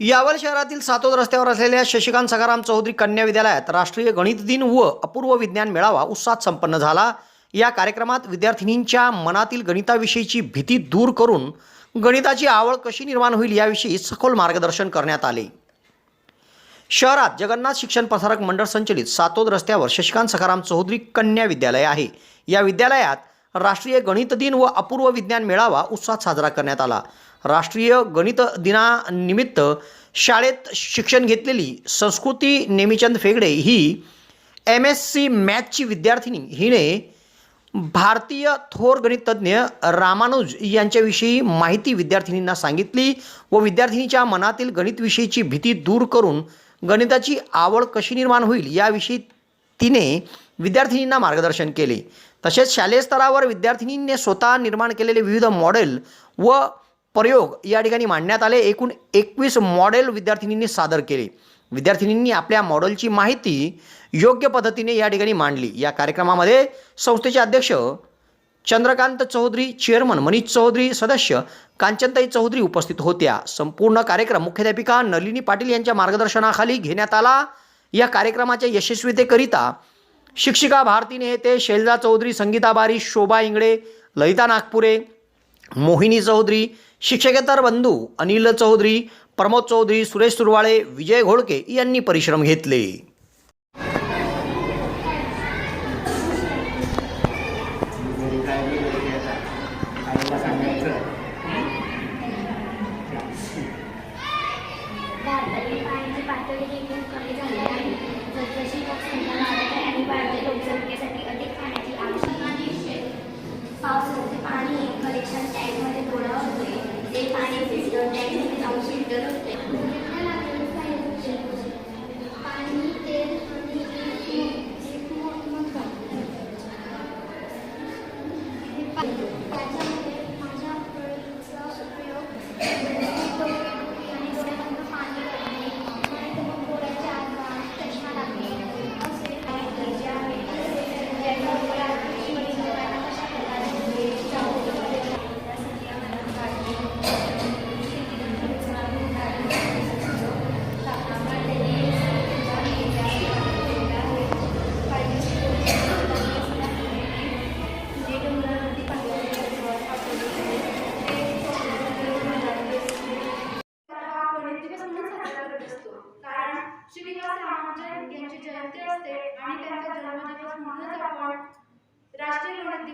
यावल शहरातील सातोद रस्त्यावर असलेल्या शशिकांत सखाराम चौधरी कन्या विद्यालयात राष्ट्रीय गणित दिन व अपूर्व विज्ञान मेळावा उत्साहात संपन्न झाला. या कार्यक्रमात विद्यार्थिनींच्या मनातील गणिताविषयीची भीती दूर करून गणिताची आवड कशी निर्माण होईल याविषयी सखोल मार्गदर्शन करण्यात आले. शहरात जगन्नाथ शिक्षण प्रसारक मंडळ संचलित सातोद रस्त्यावर शशिकांत सखाराम चौधरी कन्या विद्यालय आहे. या विद्यालयात राष्ट्रीय गणित दिन व अपूर्व विज्ञान मेळावा उत्साहात साजरा करण्यात आला. राष्ट्रीय गणित दिनानिमित्त शाळेत शिक्षण घेतलेली संस्कृती नेमीचंद फेगडे ही एम एस सी मॅथची विद्यार्थिनी. हिने भारतीय थोर गणितज्ञ रामानुज यांच्याविषयी माहिती विद्यार्थिनींना सांगितली व विद्यार्थिनीच्या मनातील गणितविषयीची भीती दूर करून गणिताची आवड कशी निर्माण होईल याविषयी तिने विद्यार्थिनींना मार्गदर्शन केले. तसेच शालेय स्तरावर विद्यार्थिनींनी स्वतः निर्माण केलेले विविध मॉडेल व प्रयोग या ठिकाणी मांडण्यात आले. एकूण एकवीस मॉडेल विद्यार्थिनींनी सादर केले. विद्यार्थिनींनी आपल्या मॉडेलची माहिती योग्य पद्धतीने या ठिकाणी मांडली. या कार्यक्रमामध्ये संस्थेचे अध्यक्ष चंद्रकांत चौधरी चेअरमन मनीष चौधरी सदस्य कांचनताई चौधरी उपस्थित होत्या. संपूर्ण कार्यक्रम मुख्याध्यापिका नलिनी पाटील यांच्या मार्गदर्शनाखाली घेण्यात आला. या कार्यक्रमाच्या यशस्वीतेकरिता शिक्षिका भारती नेते शैलजा चौधरी संगीता बारी शोभा इंगळे ललिता नागपुरे मोहिनी चौधरी शिक्षकेतर बंधू अनिल चौधरी प्रमोद चौधरी सुरेश सुरवाळे विजय घोळके यांनी परिश्रम घेतले. पाणी फिल्टर टँकमध्ये जाऊन फिल्टर होते पाणी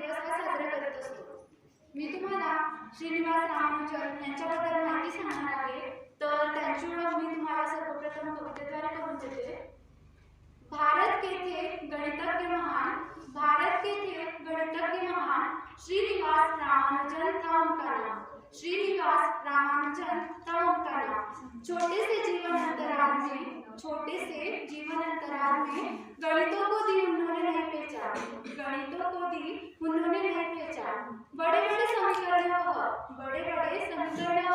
दिवस हा साजरा करत मी तुम्हाला श्रीनिवास रामानुजन यांच्याबद्दल माहिती सांगणार आहे. तर त्यांची ओळख मी तुम्हाला सर्वप्रथम कवितेद्वारे करून देते. भारत केथे गणितज्ञ महान, भारत केथे गणितज्ञ महान, श्रीनिवास रामानुजन था उनका नाम श्रीनिवास रामानुजन था उनका नाम छोटे से जीवन अंतराल में छोटे से जीवन अंतराल में गणितों को दी उन्होंने नहीं पहचान गणितों को बड़े बड़े समुद्र में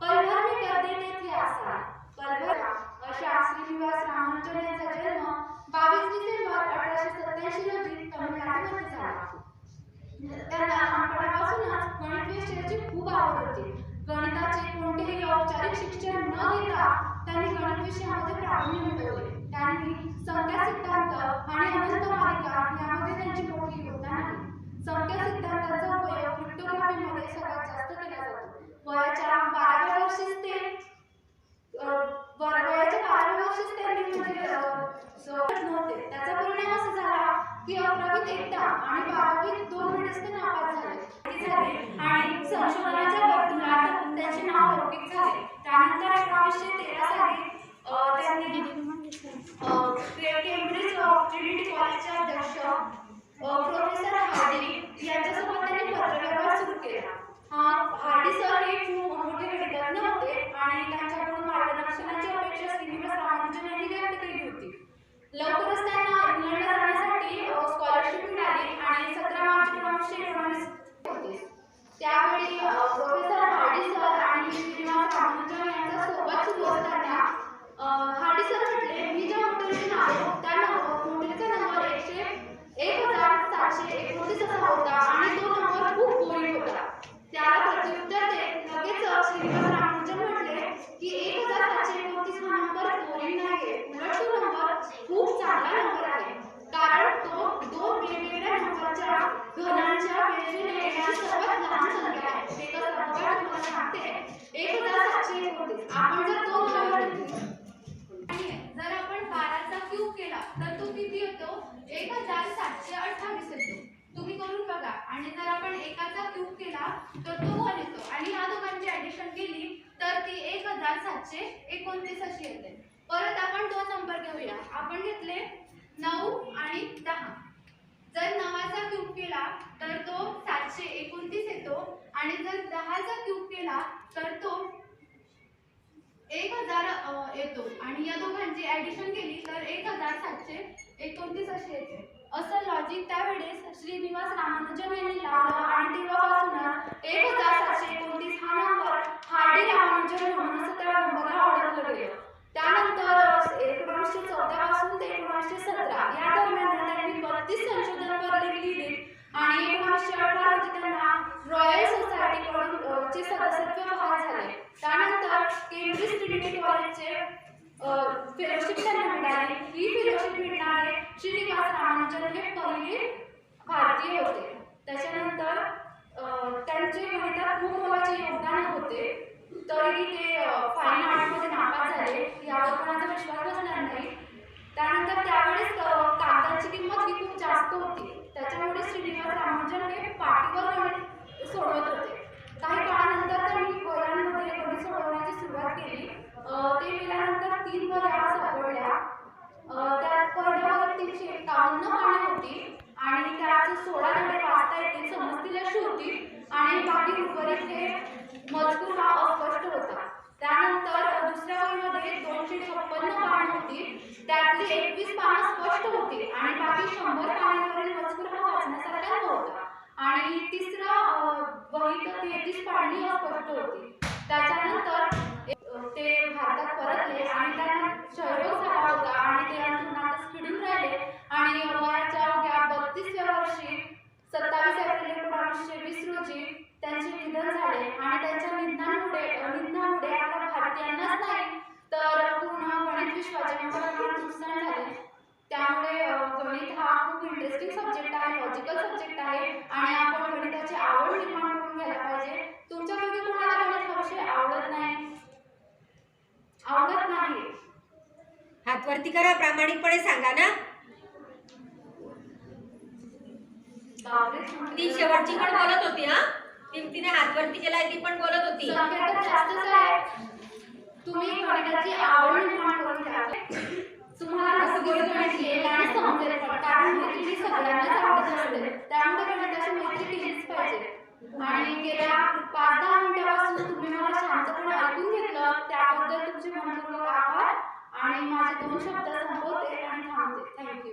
पलभर में कर देते थे आशा पलभर अशा श्रीनिवास रामानुजन यांचा जन्म बावीस डिसेंबर अठराशे सत्याऐंशी रोजी तमिळनाडूमध्ये झाला. त्यांना लहानपणापासूनच गणित विषयाची खूप आवड होती. गणिताचे कोणतेही औपचारिक शिक्षण न घेता त्यांनी गणित विषयामध्ये प्रावीण्य मिळवले. त्यांनी संख्या सिद्धांत आणि अनंत मालिका यामध्ये त्यांची मोठी योगदान आहे. संख्या सिद्धांताचा उपयोग Abdul Rahim हजार सातशे एकोणतीस अशी येते. परत आपण दोन नंबर घेऊया. आपण घेतले नऊ आणि दहा. जर नवाचा क्यूब केला तर तो सातशे एकोणतीस येतो. आणि जर दहाचा क्यूब केला तर तो एक हजार येतो. आणि या दोघांची ऍडिशन केली तर एक हजार सातशे एकोणतीस अशी येते. असं लॉजिक त्यावेळेस श्रीनिवास रामानुजन यांनी लावलं आणि तेव्हापासूनच एक हजार सातशे एकोणतीस हा नंबर हार्डी रामानुजन म्हणून असं त्या नंबरला ओळखलं गेलं त्यानंतर अ, एकोणीसशे चौदा पासून ते एकोणीसशे सतरा या दरम्यान त्यांनी बत्तीस संशोधन पदे लिहिली आणि एकोणीसशे अठरा रोजी त्यांना रॉयल सोसायटीकडून सदस्यत्व बहाल झाले त्यानंतर केम्ब्रिज ट्रिनिटी कॉलेजचे फेलोशिप त्यांना मिळाली ही फेलोशिप मिळणारे श्रीनिवास रामानुजन हे पहिले भारतीय होते. त्याच्यानंतर त्यांचे गणितात खूप मोलाचे योगदान होते. तरीही ते फाईन आर्टमध्ये नापास झाले. यावर कोणाचा विश्वास बसणार नाही. त्यानंतर त्यावेळेस कागदांची किंमत ही खूप जास्त होती. त्याच्यामुळे श्रीनिवास रामानुजन हे पाटीवर गणित सोडवत होते काही काळानंतर त्यांनी वह्यांमध्ये गणित सोडवण्याची सुरुवात केली अ, ते केल्यानंतर तीन वह्या सापडल्या अ, त्यात पहिल्या वहीत तीनशे एकावन्न पाने होती आणि त्यात सोळा धडे वाचता येतील समजतील अशी होती आणि बाकी उर्वरित हे मजकूर हा अस्पष्ट होता त्यानंतर अ, दुसऱ्या वहीमध्ये दोनशे छप्पन्न होती. त्यातली एकवीस पानं स्पष्ट होती आणि बाकी शंभर पानांवरील मजकूर हा वाचण्यासारखा नव्हता. आणि तिसरा अ, वहीत तेहतीस पाणी स्पष्ट होती. त्याच्यानंतर ते भारतात परतले आणि त्यांना क्षयरोग झाला होता आणि ते अंथरुणातच राहिले आणि वयाच्या अवघ्या बत्तीसव्या वर्षी सत्तावीस एप्रिल एकोणीसशे वीस रोजी त्यांचे निधन झाले आणि त्यांच्या निधनामुळे निधनामुळे आपल्या भारतीयांनाच नाही तर पूर्ण गणित विश्वाचे मोठे नुकसान झाले त्यामुळे अ, गणित हा खूप इंटरेस्टिंग सब्जेक्ट आहे लॉजिकल सब्जेक्ट आहे आणि आपण गणिताची आवड निर्माण करून घ्यायला पाहिजे. तुमच्यापैकी कोणाला गणित हा विषय आवडत नाही? आवडत नाही. हात वरती करा प्रामाणिकपणे सांगा ना. ती शेवटची पण बोलत होती हा? ती तिने हात वरती केलाय ती पण बोलत होती. जास्तच आहे. तुम्ही गणिताची आवड निर्माण करून घ्या. तुम्हाला गणित येईल आणि समजेल पण कारण मैत्री सगळ्यांनाच आवडत असते. त्यामुळे गणिताची मैत्री केलीच पाहिजे. आणि गेल्या पाच दहा मिनिटापासून तुम्ही मला शांतपणे ऐकून घेतलं त्याबद्दल तुमचे मनपूर्वक आभार. आणि माझे दोन शब्द संपवते आणि थांबते. थँक्यू.